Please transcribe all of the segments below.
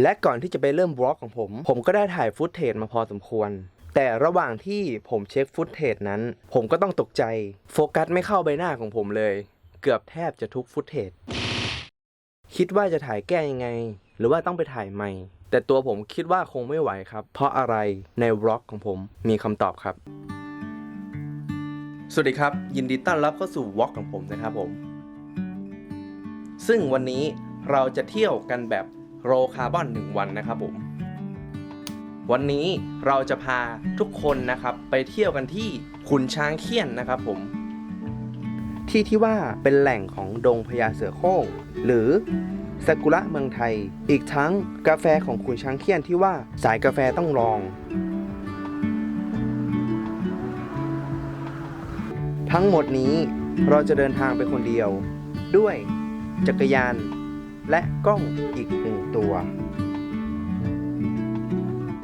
และก่อนที่จะไปเริ่มบล็อกของผม ผมก็ได้ถ่ายฟุตเทจมาพอสมควร แต่ระหว่างที่ผมเช็คฟุตเทจนั้น ผมก็ต้องตกใจ โฟกัสไม่เข้าใบหน้าของผมเลย เกือบแทบจะทุกฟุตเทจคิดว่าจะถ่ายแก้ยังไง หรือว่าต้องไปถ่ายใหม่ แต่ตัวผมคิดว่าคงไม่ไหวครับ เพราะอะไรในบล็อกของผมมีคำตอบครับ สวัสดีครับ ยินดีต้อนรับเข้าสู่วอล์กของผมนะครับผม ซึ่งวันนี้เราจะเที่ยวกันแบบ โรคาร์บอนหนึ่งวันนะครับผม วันนี้เราจะพาทุกคนนะครับไปเที่ยวกันที่ขุนช้างเขียนนะครับผม ที่ที่ว่าเป็นแหล่งของดงพญาเสือโคร่งหรือซากุระเมืองไทย อีกทั้งกาแฟของขุนช้างเขียนที่ว่าสายกาแฟต้องลอง ทั้งหมดนี้เราจะเดินทางไปคนเดียว ด้วยจักรยาน และกล้องอีกหนึ่งตัว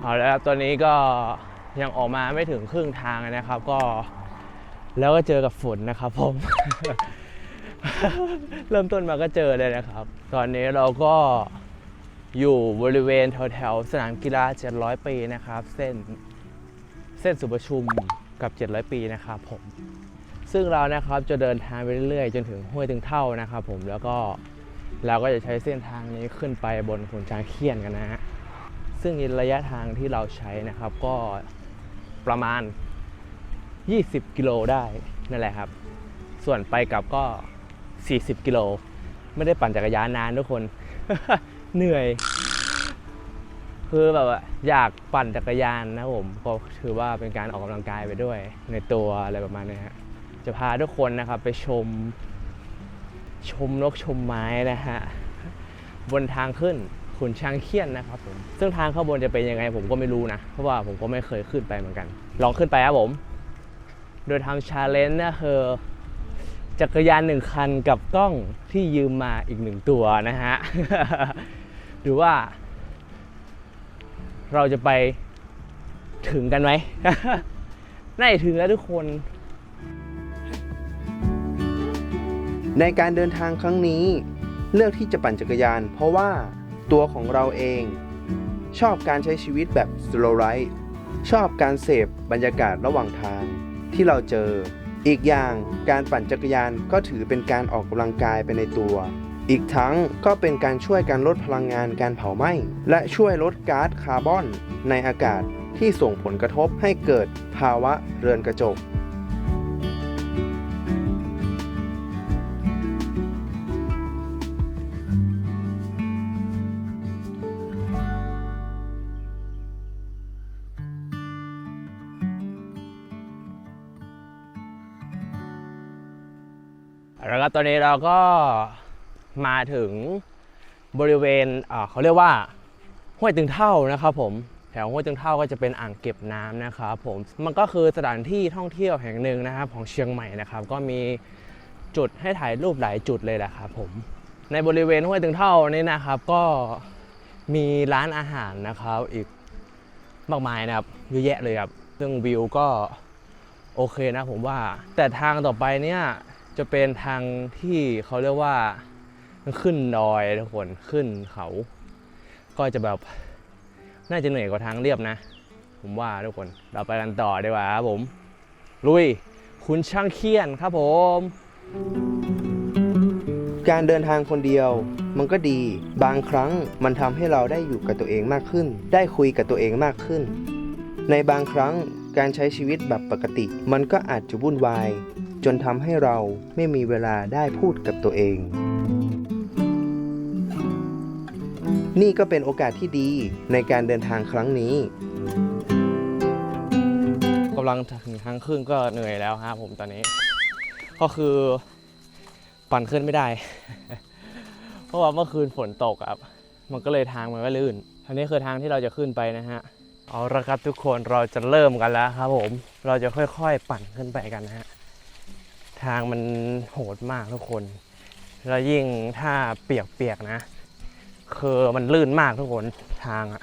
เอาแล้วครับตอนนี้ก็ยังออกมาไม่ถึงครึ่งทางนะครับ ก็แล้วก็เจอกับฝนนะครับผม เริ่มต้นมาก็เจอเลยนะครับ ตอนนี้เราก็อยู่บริเวณแถวๆสนามกีฬา 700 ปีนะครับ เส้นเส้นสุประชุมกับ 700 ปีนะครับผม ซึ่งเรานะครับจะเดินทางไปเรื่อยๆ จนถึงห้วยตึงเท่านะครับผมแล้วก็ เราก็จะใช้เส้นทางนี้ขึ้นไปบนขุนช้างเขียนกันนะฮะ ซึ่งระยะทางที่เราใช้นะครับก็ประมาณ 20 กิโลได้นั่นแหละครับ ส่วนไปกลับก็ 40 กิโล ไม่ได้ปั่นจักรยานนานทุกคน เหนื่อย คือแบบว่าอยากปั่นจักรยานนะผม ก็ถือว่าเป็นการออกกำลังกายไปด้วย ในตัวอะไรประมาณนี้ฮะ จะพาทุกคนนะครับไปชม ชมนกชมไม้นะฮะบนทางขึ้นขุนช้างเขี้ยนนะครับผมซึ่งทางข้างบนจะเป็นยังไงผมก็ไม่รู้นะ เพราะว่าผมก็ไม่เคยขึ้นไปเหมือนกัน ลองขึ้นไปครับผม โดยทำชาเลนจ์นี่ยคือจักรยานหนึ่งคันกับกล้องที่ยืมมาอีกหนึ่งตัวนะฮะหรือว่า เราจะไปถึงกันไหมน่าจะถึงแล้วทุกคน ในการเดินทางครั้งนี้ เลือกที่จะปั่นจักรยาน เพราะว่าตัวของเราเอง ชอบการใช้ชีวิตแบบ slow ride ชอบการเสพบรรยากาศระหว่างทางที่เราเจอ อีกอย่างการปั่นจักรยานก็ถือเป็นการออกกำลังกายไปในตัว อีกทั้งก็เป็นการช่วยการลดพลังงานการเผาไหม้ และช่วยลดก๊าซคาร์บอนในอากาศที่ส่งผลกระทบให้เกิดภาวะเรือนกระจก แล้วก็ตอนนี้เราก็มาถึงบริเวณเขาเรียกว่าห้วยตึงเท่านะครับผมแถวห้วยตึงเท่าก็จะเป็นอ่างเก็บน้ำนะครับผมมันก็คือสถานที่ท่องเที่ยวแห่งหนึ่งนะครับ ของเชียงใหม่นะครับ ก็มีจุดให้ถ่ายรูปหลายจุดเลยแหละครับผมในบริเวณห้วยตึงเท่านี้นะครับ ก็มีร้านอาหารนะครับอีกมากมายนะครับเยอะแยะเลยครับซึ่งวิวก็โอเคนะผมว่า แต่ทางต่อไปเนี่ย จะเป็นทางที่เขาเรียกว่าขึ้นดอยทุกคนขึ้นเขา ก็จะแบบน่าจะเหนื่อยกว่าทางเรียบนะ ผมว่าทุกคนเราไปกันต่อดีกว่าครับผม ลุยคุณช่างเคียนครับผม การเดินทางคนเดียวมันก็ดี บางครั้งมันทำให้เราได้อยู่กับตัวเองมากขึ้น ได้คุยกับตัวเองมากขึ้น ในบางครั้งการใช้ชีวิตแบบปกติ มันก็อาจจะวุ่นวาย จนทำให้เราไม่มีเวลาได้พูดกับตัวเอง นี่ก็เป็นโอกาสที่ดีในการเดินทางครั้งนี้กำลังถึงทางขึ้นก็เหนื่อยแล้วครับผมตอนนี้ ก็คือปั่นขึ้นไม่ได้ เพราะว่าเมื่อคืนฝนตกครับ มันก็เลยทางมันก็ลื่นอันนี้คือทางที่เราจะขึ้นไปนะฮะเอาละครับทุกคนเราจะเริ่มกันแล้วครับผม เราจะค่อยๆ ปั่นขึ้นไปกันนะฮะ ทางมันโหดมากทุกคน แล้วยิ่งถ้าเปียกๆนะ คือมันลื่นมากทุกคนทางอะ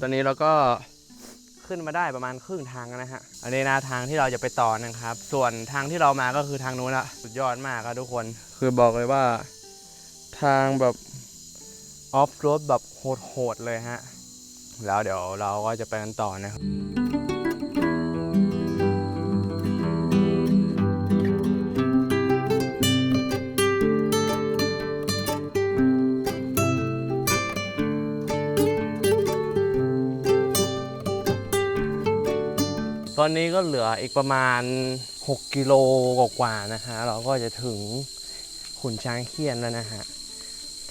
ตอนนี้เราก็ ขึ้นมาได้ประมาณครึ่งทางแล้วนะฮะ อันนี้นะทางที่เราจะไปต่อนะครับ ส่วนทางที่เรามาก็คือทางนู้นละสุดยอดมากครับทุกคน คือบอกเลยว่า ทางแบบออฟโรดแบบโหดๆเลยฮะ แล้วเดี๋ยวเราก็จะไปกันต่อนะครับ อนนี้ก็เหลืออีกประมาณ 6 กิโลกว่าๆนะฮะเราก็จะถึงขุนช้างเคียนแล้วนะฮะ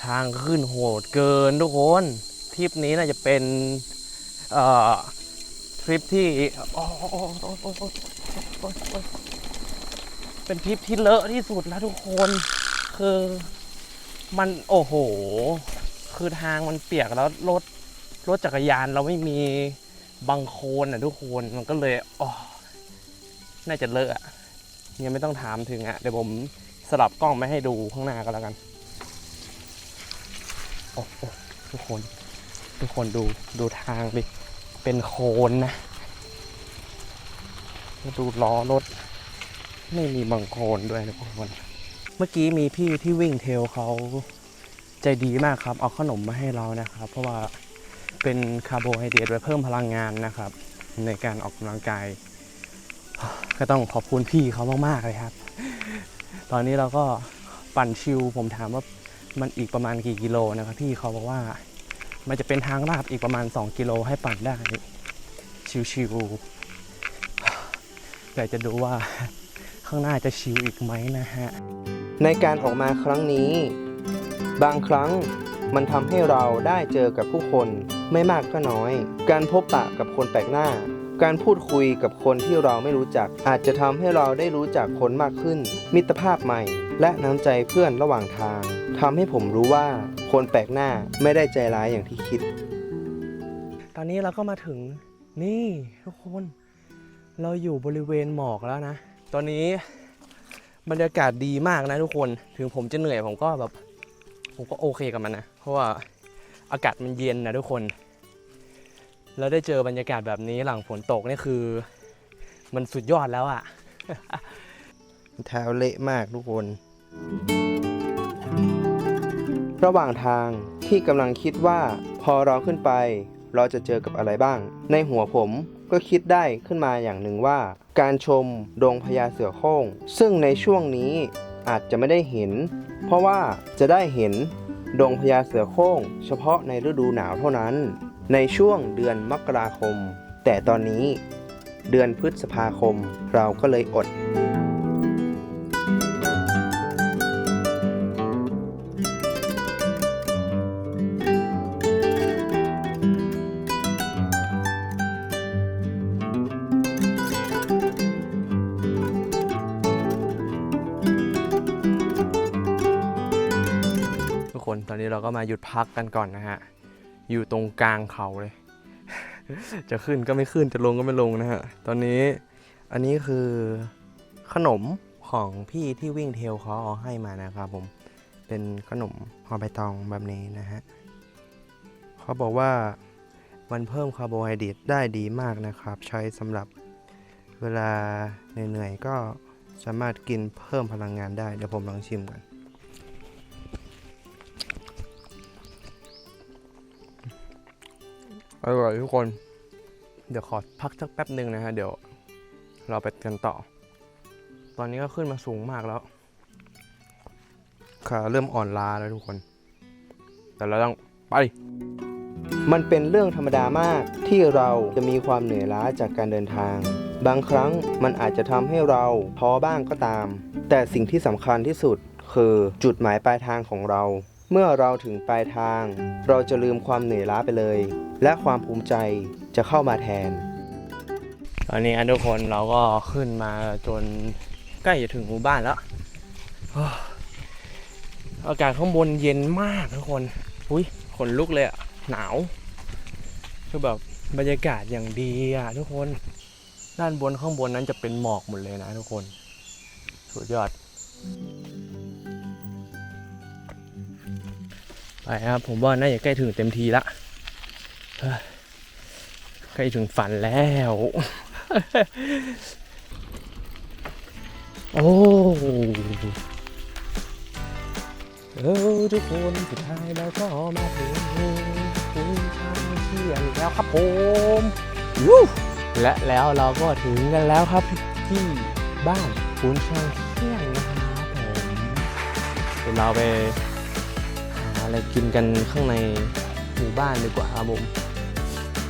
ทางขึ้นโหดเกินทุกคนทริปนี้น่าจะเป็นทริปที่เป็นทริปที่เลอะที่สุดแล้วทุกคนคือมันโอ้โห คือทางมันเปียกแล้วรถรถจักรยานเราไม่มี บางโคลนอะทุกคนมันก็เลยอ๋อน่าจะเลอะอะยังไม่ต้องถามถึงอะเดี๋ยวผมสลับกล้องไมาให้ดูข้างหน้าก็แล้วกันโอ้โหทุกคน ทุกคนดูดูทางดิเป็นโคลนนะ ดูล้อรถ ไม่มีบางโคลนด้วยนะทุกคน เมื่อกี้มีพี่ที่วิ่งเทลเขาใจดีมากครับ เอาขนมมาให้เรานะครับ เพราะว่า เป็นคาร์โบไฮเดรตไว้เพิ่มพลังงานนะครับ ในการออกกำลังกาย ก็ต้องขอบคุณพี่เขามากๆเลยครับ ตอนนี้เราก็ปั่นชิวผมถามว่ามันอีกประมาณกี่กิโลนะครับพี่เขาบอกว่ามันจะเป็นทางลาดอีกประมาณ 2 กิโลให้ปั่นได้ ชิวๆอยากจะดูว่าข้างหน้าจะชิวอีกไหมนะฮะ ในการออกมาครั้งนี้ บางครั้งมันทำให้เราได้เจอกับผู้คน ไม่มากก็น้อย การพบปะกับคนแปลกหน้า การพูดคุยกับคนที่เราไม่รู้จัก อาจจะทำให้เราได้รู้จักคนมากขึ้น มิตรภาพใหม่ และน้ำใจเพื่อนระหว่างทางทำให้ผมรู้ว่าคนแปลกหน้าไม่ได้ใจร้ายอย่างที่คิด ตอนนี้เราก็มาถึงนี่ทุกคน เราอยู่บริเวณหมอกแล้วนะ ตอนนี้บรรยากาศดีมากนะทุกคน ถึงผมจะเหนื่อยผมก็แบบ ผมก็โอเคกับมันนะ เพราะว่า อากาศมันเย็นนะทุกคน แล้วได้เจอบรรยากาศแบบนี้หลังฝนตกนี่คือ มันสุดยอดแล้วอะ่ะ เท้าเละมากทุกคน ระหว่างทางที่กำลังคิดว่าพอเราขึ้นไป เราจะเจอกับอะไรบ้าง ในหัวผมก็คิดได้ขึ้นมาอย่างหนึ่งว่า การชมดงพญาเสือโคร่ง ซึ่งในช่วงนี้อาจจะไม่ได้เห็น เพราะว่าจะได้เห็น ดงพญาเสือโคร่งเฉพาะในฤดูหนาวเท่านั้น ในช่วงเดือนมกราคม แต่ตอนนี้เดือนพฤษภาคมเราก็เลยอด นี้เราก็มาหยุดพักกันก่อนนะฮะ อยู่ตรงกลางเขาเลย จะขึ้นก็ไม่ขึ้นจะลงก็ไม่ลงนะฮะ ตอนนี้อันนี้คือขนมของพี่ที่วิ่งเทลเขาเอาให้มานะครับผม เป็นขนมห่อใบตองแบบนี้นะฮะ เขาบอกว่ามันเพิ่มคาร์โบไฮเดรตได้ดีมากนะครับ ใช้สำหรับเวลาเหนื่อยๆก็สามารถกินเพิ่มพลังงานได้ เดี๋ยวผมลองชิมก่อน อร่อยทุกคน เดี๋ยวขอพักสักแป๊บหนึ่งนะฮะ เดี๋ยวเราไปกันต่อ ตอนนี้ก็ขึ้นมาสูงมากแล้ว ขาเริ่มอ่อนล้าแล้วทุกคน แต่เราต้องไป มันเป็นเรื่องธรรมดามากที่เราจะมีความเหนื่อยล้าจากการเดินทาง บางครั้งมันอาจจะทำให้เราท้อบ้างก็ตาม แต่สิ่งที่สำคัญที่สุดคือจุดหมายปลายทางของเรา เมื่อเราถึงปลายทาง เราจะลืมความเหนื่อยล้าไปเลย และความภูมิใจจะเข้ามาแทน ตอนนี้ทุกคนเราก็ขึ้นมาจนใกล้จะถึงหมู่บ้านแล้วโอ้อากาศข้างบนเย็นมากทุกคน อุ้ยขนลุกเลยอะหนาว คือแบบบรรยากาศอย่างดีอะทุกคน ด้านบนข้างบนนั้นจะเป็นหมอกหมดเลยนะทุกคน สุดยอด ไปครับผมว่าน่าจะใกล้ถึงเต็มทีละเฮ้ยล้ถึงฝันแล้ว โอ้เออทุกคนสุดท้ายเราก็มาถึงคุณช้างเที่ยงแล้วครับผมยูและแล้วเราก็ถึงกันแล้วครับที่บ้านคุณช้างเที่ยงนะครับผมเดี๋ยวเราไป อะไรกินกันข้างในหมู่บ้านดีกว่าครับผม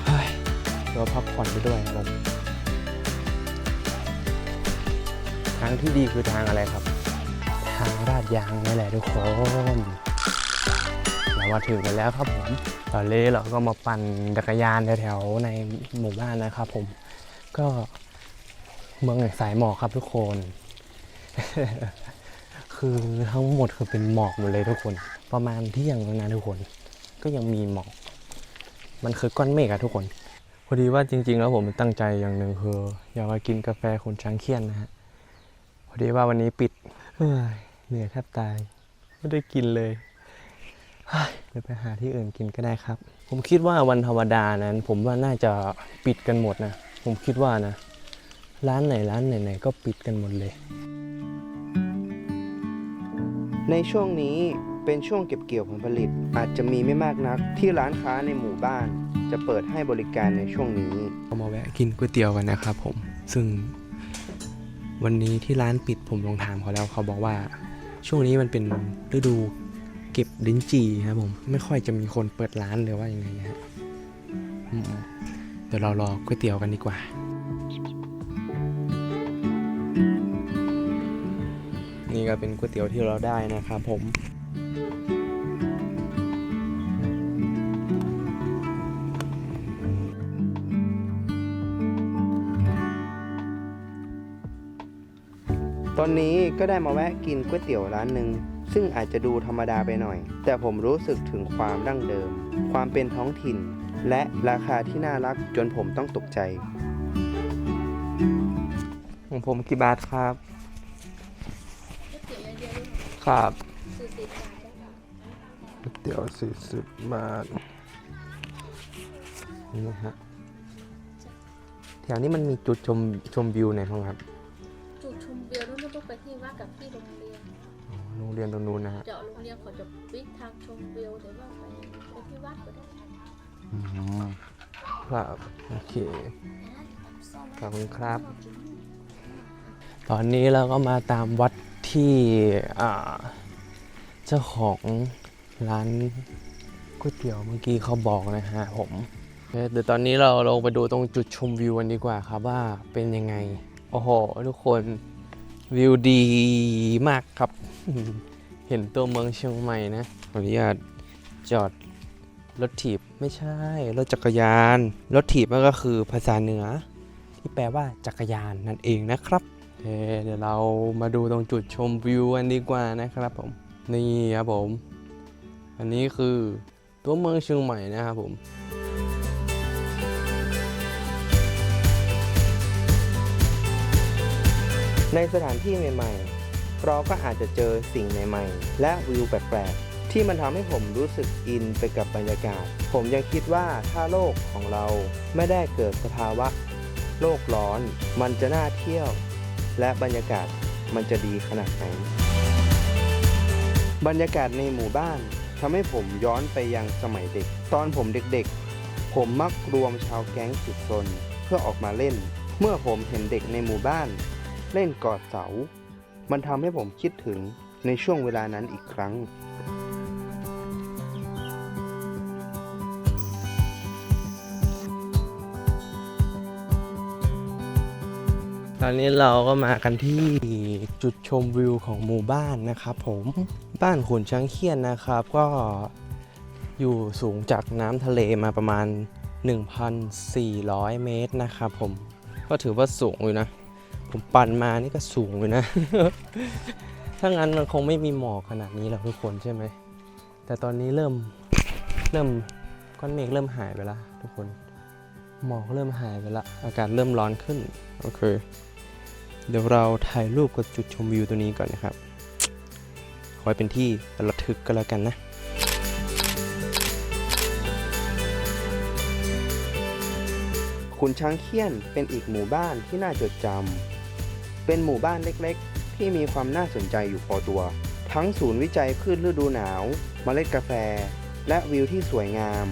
เฮ้ยเราพักผ่อนไปด้วยครับทางที่ดีคือทางอะไรครับ ทางลาดยางนี่แหละทุกคนเรามาถึงกันแล้วครับผมตอนนี้เราก็มาปั่นจักรยานแถวๆในหมู่บ้านนะครับผม ก็เมืองแห่งสายหมอกครับทุกคน คือทั้งหมดคือเป็นหมอกหมดเลยทุกคน ประมาณเที่ยงแล้วนะทุกคน ก็ยังมีหมอก มันคือก้อนเมฆอะทุกคน พอดีว่าจริง ๆ แล้วผมตั้งใจอย่างหนึ่งคืออยากมากินกาแฟคุณช้างเคียนนะฮะ พอดีว่าวันนี้ปิดเฮ้ยเหนื่อยแทบตาย ไม่ได้กินเลยเฮ้ยเดี๋ยวไปหาที่อื่นกินก็ได้ครับ ผมคิดว่าวันธรรมดานั้น ผมว่าน่าจะปิดกันหมดนะ ผมคิดว่านะ ร้านไหนร้านไหนๆก็ปิดกันหมดเลย ในช่วงนี้เป็นช่วงเก็บเกี่ยวผลผลิต อาจจะมีไม่มากนักที่ร้านค้าในหมู่บ้าน จะเปิดให้บริการในช่วงนี้เรามาแวะกินก๋วยเตี๋ยวกันนะครับผม ซึ่ง วันนี้ที่ร้านปิดผมลองถามเขาแล้วเขาบอกว่า ช่วงนี้มันเป็นฤดูเก็บลิ้นจี่ครับผม ไม่ค่อยจะมีคนเปิดร้านเลยว่ายังไงนะฮะเดี๋ยวเรารอก๋วยเตี๋ยวกันดีกว่า ก็เป็นก๋วยเตี๋ยวที่เราได้นะครับผมตอนนี้ก็ได้มาแวะกินก๋วยเตี๋ยวร้านหนึ่งซึ่งอาจจะดูธรรมดาไปหน่อย แต่ผมรู้สึกถึงความดั้งเดิม ความเป็นท้องถิ่น และราคาที่น่ารักจนผมต้องตกใจ ของผมกี่บาทครับ ครับสี่สิบบาทได้ค่ะก๋วยเตี๋ยวสี่สิบบาทนี่นะฮะแถวนี้มันมีจุดชมชมวิวไหนบ้างครับจุดชมวิวนู่นต้องไปที่วัดกับที่โรงเรียนอ๋อโรงเรียนตรงนู้นนะฮะเจาะโรงเรียนเขาจะปิดทางชมวิวแต่ว่าไปไปที่วัดก็ได้อืมครับโอเคขอบคุณครับ ตอนนี้เราก็มาตามวัด ที่เจ้าของร้านก๋วยเตี๋ยวเมื่อกี้เขาบอกนะฮะผมเดี๋ยวตอนนี้เราลงไปดูตรงจุดชมวิวกันดีกว่าครับว่าเป็นยังไง โอ้โห ทุกคนวิวดีมากครับ เห็นตัวเมืองเชียงใหม่นะขออนุญาตจอดรถถีบไม่ใช่ รถจักรยาน รถถีบมันก็คือภาษาเหนือ ที่แปลว่าจักรยานนั่นเองนะครับ เคเดี๋ยวเรามาดูตรงจุดชมวิวกันดีกว่านะครับผม นี่ครับผม อันนี้คือตัวเมืองเชียงใหม่นะครับผมในสถานที่ใหม่ๆ เราก็อาจจะเจอสิ่งใหม่ๆ และวิวแปลกๆ ที่มันทำให้ผมรู้สึกอินไปกับบรรยากาศ ผมยังคิดว่าถ้าโลกของเราไม่ได้เกิดสภาวะ โลกร้อน มันจะน่าเที่ยว และบรรยากาศมันจะดีขนาดไหน บรรยากาศในหมู่บ้านทำให้ผมย้อนไปยังสมัยเด็ก ตอนผมเด็กๆ ผมมักรวมชาวแก๊งสุดซนเพื่อออกมาเล่น เมื่อผมเห็นเด็กในหมู่บ้าน เล่นกอดเสา มันทำให้ผมคิดถึงในช่วงเวลานั้นอีกครั้ง ตอนนี้เราก็มากันที่จุดชมวิวของหมู่บ้านนะครับผมบ้านขุนช้างเคียนนะครับ ก็อยู่สูงจากน้ำทะเลมาประมาณ 1,400 เมตรนะครับ ผมก็ถือว่าสูงอยู่นะ ผมปั่นมานี่ก็สูงอยู่นะ ถ้างั้นมันคงไม่มีหมอกขนาดนี้หรอกทุกคนใช่ไหม แต่ตอนนี้เริ่มเริ่มก้อนเมฆเริ่มหายไปแล้วทุกคนหมอกเริ่มหายไปละ อากาศเริ่มร้อนขึ้น โอเค เดี๋ยวเราถ่ายรูปกับจุดชมวิวตัวนี้ก่อนนะครับ ขอให้เป็นที่ระทึกก็แล้วกันนะขุนช้างเขี้ยนเป็นอีกหมู่บ้านที่น่าจดจำ เป็นหมู่บ้านเล็กๆ ที่มีความน่าสนใจอยู่พอตัว ทั้งศูนย์วิจัยพืชฤดูหนาวเมล็ดกาแฟ และวิวที่สวยงาม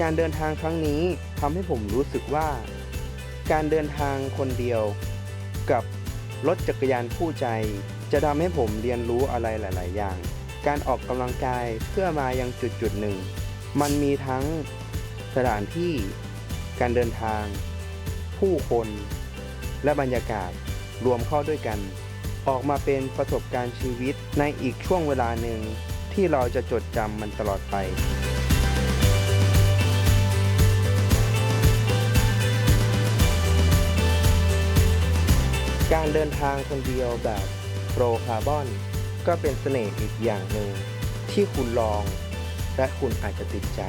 การเดินทางครั้งนี้ทำให้ผมรู้สึกว่า การเดินทางคนเดียว กับรถจักรยานคู่ใจ จะทำให้ผมเรียนรู้อะไรหลาย ๆ อย่าง การออกกำลังกายเพื่อมายังจุดจุดหนึ่ง มันมีทั้งสถานที่ การเดินทาง ผู้คน และบรรยากาศรวมเข้าด้วยกัน ออกมาเป็นประสบการณ์ชีวิตในอีกช่วงเวลาหนึ่งที่เราจะจดจำมันตลอดไป การเดินทางคนเดียวแบบโปรคาร์บอน ก็เป็นเสน่ห์อีกอย่างหนึ่งที่คุณลอง และคุณอาจจะติดใจ